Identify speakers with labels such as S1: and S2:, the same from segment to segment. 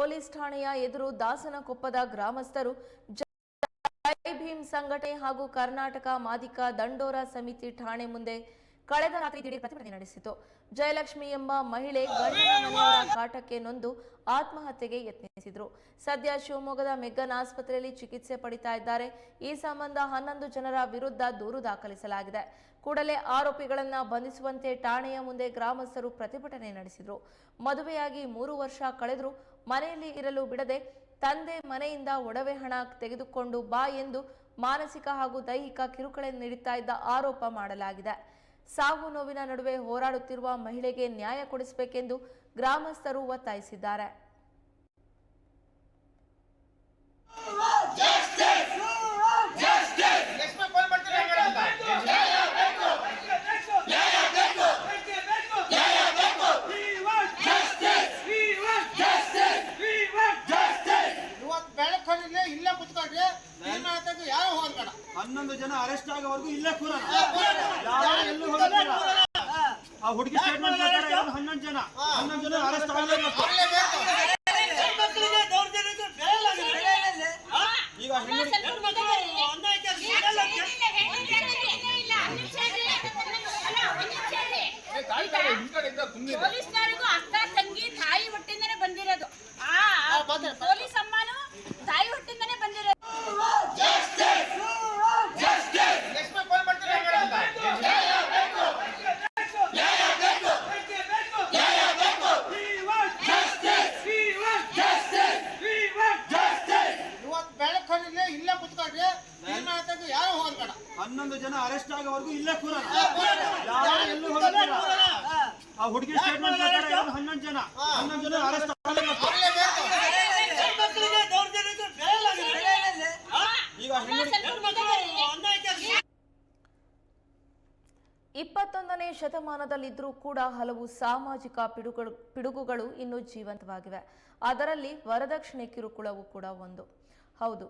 S1: Police ಠಾಣೆಯ ಎದುರು ದಾಸನಕೊಪ್ಪದ ಗ್ರಾಮಸ್ಥರು ಜೈ ಭೀಮ್ ಸಂಘಟನೆ ಹಾಗೂ ಕರ್ನಾಟಕ ಮಾದಿಕ ದಂಡೋರ ಸಮಿತಿ ಠಾಣೆ ಮುಂದೆ ಕಳೆದ ರಾತ್ರಿ ದಿಢೀರ್ ಪ್ರತಿಭಟನೆ ನಡೆಸಿತು ಜಯಲಕ್ಷ್ಮಿ ಎಂಬ ಮಹಿಳೆ ಗಂಡನ ಕಾಟಕ್ಕೆ ನೊಂದು ಆತ್ಮಹತ್ಯೆಗೆ ಯತ್ನಿಸಿದ್ರು. ಸದ್ಯ ಶಿವಮೊಗ್ಗದ ಮೆಗ್ಗನ್ ಆಸ್ಪತ್ರೆಯಲ್ಲಿ ಚಿಕಿತ್ಸೆ ಪಡಿತಾ ಇದ್ದಾರೆ. ಈ ಸಂಬಂಧ ಹನ್ನೊಂದು ಜನರ ವಿರುದ್ಧ ದೂರು ದಾಖಲಿಸಲಾಗಿದೆ. ಕೂಡಲೇ ಆರೋಪಿಗಳನ್ನು ಬಂಧಿಸುವಂತೆ ಠಾಣೆಯ ಮುಂದೆ ಗ್ರಾಮಸ್ಥರು ಪ್ರತಿಭಟನೆ ನಡೆಸಿದರು. ಮದುವೆಯಾಗಿ ಮೂರು ವರ್ಷ ಕಳೆದರೂ ಮನೆಯಲ್ಲಿ ಇರಲು ಬಿಡದೆ ತಂದೆ ಮನೆಯಿಂದ ಒಡವೆ ಹಣ ತೆಗೆದುಕೊಂಡು ಬಾ ಎಂದು ಮಾನಸಿಕ ಹಾಗೂ ದೈಹಿಕ ಕಿರುಕುಳ ನೀಡುತ್ತಾ ಇದ್ದ ಆರೋಪ ಮಾಡಲಾಗಿದೆ. ಸಾವು ನೋವಿನ ನಡುವೆ ಹೋರಾಡುತ್ತಿರುವ ಮಹಿಳೆಗೆ ನ್ಯಾಯ ಕೊಡಿಸಬೇಕೆಂದು ಗ್ರಾಮಸ್ಥರು ಒತ್ತಾಯಿಸಿದ್ದಾರೆ.
S2: ಬೆಳಕೊಂಡಿಲ್ಲ ಇಲ್ಲೇ ಕುತ್ಕೊಳ್ರಿ. ಯಾರು ಹೋಗ್ಬೇಡ
S3: ಹನ್ನೊಂದು ಜನ ಅರೆಸ್ಟ್ ಆಗೋವರೆಗೂ ಇಲ್ಲೇ ಕೂರ ಯಾರು ಎಲ್ಲೂ ಹೋಗೋದಿಲ್ಲ ಆ ಹುಡುಗಿ ಸ್ಟೇಟ್ಮೆಂಟ್ ಪ್ರಕಾರ ಇರೋದು ಹನ್ನೊಂದು ಜನ. ಹನ್ನೊಂದು ಜನ ಅರೆಸ್ಟ್ ಆಗಲೇಬೇಕು ಈಗ ಹೆಣ್ಣು
S4: ಪೊಲೀಸ್ನವರಿಗೂ ಅಕ್ಕ ತಂಗಿ ತಾಯಿ ಹೊಟ್ಟಿಂದನೇ ಬಂದಿರೋದು. ಆ ಆ ಪೊಲೀಸ್ ಅಮ್ಮನು ತಾಯಿ ಹೊಟ್ಟಿಂದನೇ ಬಂದಿರೋದು
S2: ಲಕ್ಷ್ಮಿ ಫೋನ್ ಮಾಡ್ತೀನಿ ಮೇಡಮ್ ಇವತ್ತು ಬೆಳಕೊಂಡಿಲ್ಲ ಕುತ್ಕೊಂಡ್ರೆ ತೀರ್ಮಾನ ಯಾರು ಹೋಗ್ಬೇಡ.
S3: ಹನ್ನೊಂದು ಜನ ಅರೆಸ್ಟ್ ಆಗೋವರೆಗೂ ಇಲ್ಲೇ ಕೂರೋಣ ಯಾರು ಎಲ್ಲೂ ಆ ಹುಡುಗಿ ಸ್ಟೇಟ್ಮೆಂಟ್ ಪ್ರಕಾರ ಇರೋದು ಹನ್ನೊಂದು ಜನ. ಹನ್ನೊಂದು ಜನ ಅರೆಸ್ಟ್ ಈಗ ಹೆಣ್ಣು
S1: ಇಪ್ಪತ್ತೊಂದನೇ ಶತಮಾನದಲ್ಲಿದ್ದರೂ ಕೂಡ ಹಲವು ಸಾಮಾಜಿಕ ಪಿಡುಗಳು ಪಿಡುಗುಗಳು ಇನ್ನೂ ಜೀವಂತವಾಗಿವೆ. ಅದರಲ್ಲಿ ವರದಕ್ಷಿಣೆ ಕಿರುಕುಳವು ಕೂಡ ಒಂದು. ಹೌದು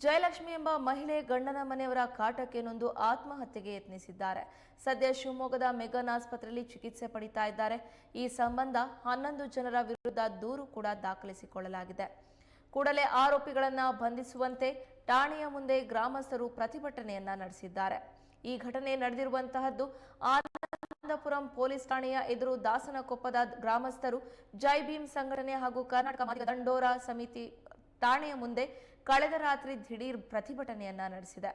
S1: ಜಯಲಕ್ಷ್ಮಿ ಎಂಬ ಮಹಿಳೆ ಗಂಡನ ಮನೆಯವರ ಕಾಟಕ್ಕೆ ನೊಂದು ಆತ್ಮಹತ್ಯೆಗೆ ಯತ್ನಿಸಿದ್ದಾರೆ. ಸದ್ಯ ಶಿವಮೊಗ್ಗದ ಮೆಗನ್ ಆಸ್ಪತ್ರೆಯಲ್ಲಿ ಚಿಕಿತ್ಸೆ ಪಡಿತಾ ಇದ್ದಾರೆ. ಈ ಸಂಬಂಧ ಹನ್ನೊಂದು ಜನರ ವಿರುದ್ಧ ದೂರು ಕೂಡ ದಾಖಲಿಸಿಕೊಳ್ಳಲಾಗಿದೆ. ಕೂಡಲೇ ಆರೋಪಿಗಳನ್ನು ಬಂಧಿಸುವಂತೆ ಠಾಣೆಯ ಮುಂದೆ ಗ್ರಾಮಸ್ಥರು ಪ್ರತಿಭಟನೆಯನ್ನ ನಡೆಸಿದ್ದಾರೆ. ಈ ಘಟನೆ ನಡೆದಿರುವಂತಹದ್ದು ಆನಂದಪುರಂ ಪೊಲೀಸ್ ಠಾಣೆಯ ಎದುರು ದಾಸನಕೊಪ್ಪದ ಗ್ರಾಮಸ್ಥರು ಜೈ ಭೀಮ್ ಸಂಘಟನೆ ಹಾಗೂ ಕರ್ನಾಟಕ ದಂಡೋರ ಸಮಿತಿ ಠಾಣೆಯ ಮುಂದೆ ಕಳೆದ ರಾತ್ರಿ ದಿಢೀರ್ ಪ್ರತಿಭಟನೆಯನ್ನ ನಡೆಸಿದೆ.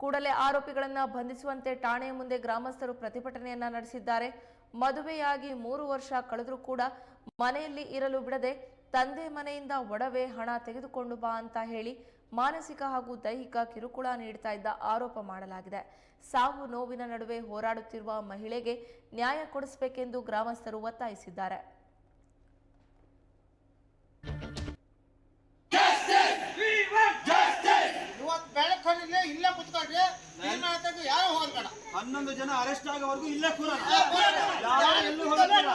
S1: ಕೂಡಲೇ ಆರೋಪಿಗಳನ್ನು ಬಂಧಿಸುವಂತೆ ಠಾಣೆಯ ಮುಂದೆ ಗ್ರಾಮಸ್ಥರು ಪ್ರತಿಭಟನೆಯನ್ನ ನಡೆಸಿದ್ದಾರೆ. ಮದುವೆಯಾಗಿ ಮೂರು ವರ್ಷ ಕಳೆದರೂ ಕೂಡ ಮನೆಯಲ್ಲಿ ಇರಲು ಬಿಡದೆ ತಂದೆ ಮನೆಯಿಂದ ಒಡವೆ ಹಣ ತೆಗೆದುಕೊಂಡು ಬಾ ಅಂತ ಹೇಳಿ ಮಾನಸಿಕ ಹಾಗೂ ದೈಹಿಕ ಕಿರುಕುಳ ನೀಡ್ತಾ ಇದ್ದ ಆರೋಪ ಮಾಡಲಾಗಿದೆ. ಸಾವು ನೋವಿನ ನಡುವೆ ಹೋರಾಡುತ್ತಿರುವ ಮಹಿಳೆಗೆ ನ್ಯಾಯ ಕೊಡಿಸಬೇಕೆಂದು ಗ್ರಾಮಸ್ಥರು ಒತ್ತಾಯಿಸಿದ್ದಾರೆ.
S3: ಹನ್ನೊಂದು ಜನ ಅರೆಸ್ಟ್ ಆಗೋವರೆಗೂ ಇಲ್ಲೇ ಕೂರಲ್ಲ ಯಾರು ಎಲ್ಲೂ ಹೋಗೋದಿಲ್ಲ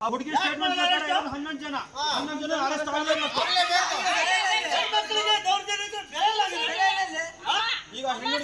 S3: ಆ ಹುಡುಗಿ ಸ್ಟೇಟ್ಮೆಂಟ್ ಪ್ರಕಾರ ಹನ್ನೊಂದು ಜನ. ಹನ್ನೊಂದು ಜನ ಅರೆಸ್ಟ್ ಆಗಲೇಬೇಕು ಈಗ ಹೆಣ್ಣು